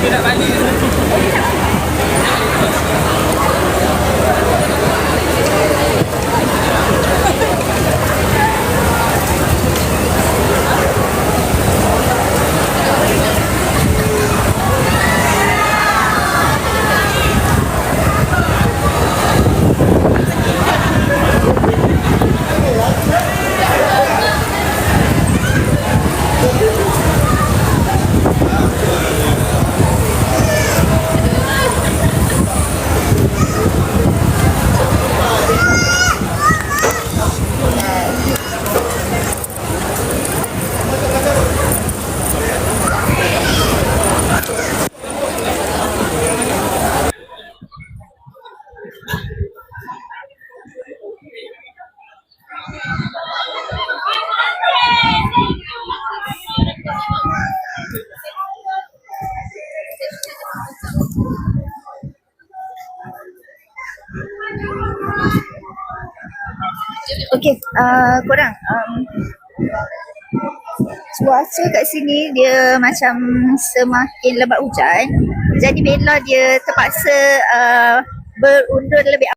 Vira, vai, Okay, uh, korang um, Cuaca kat sini dia macam semakin lebat hujan. Jadi Bella dia terpaksa uh, berundur lebih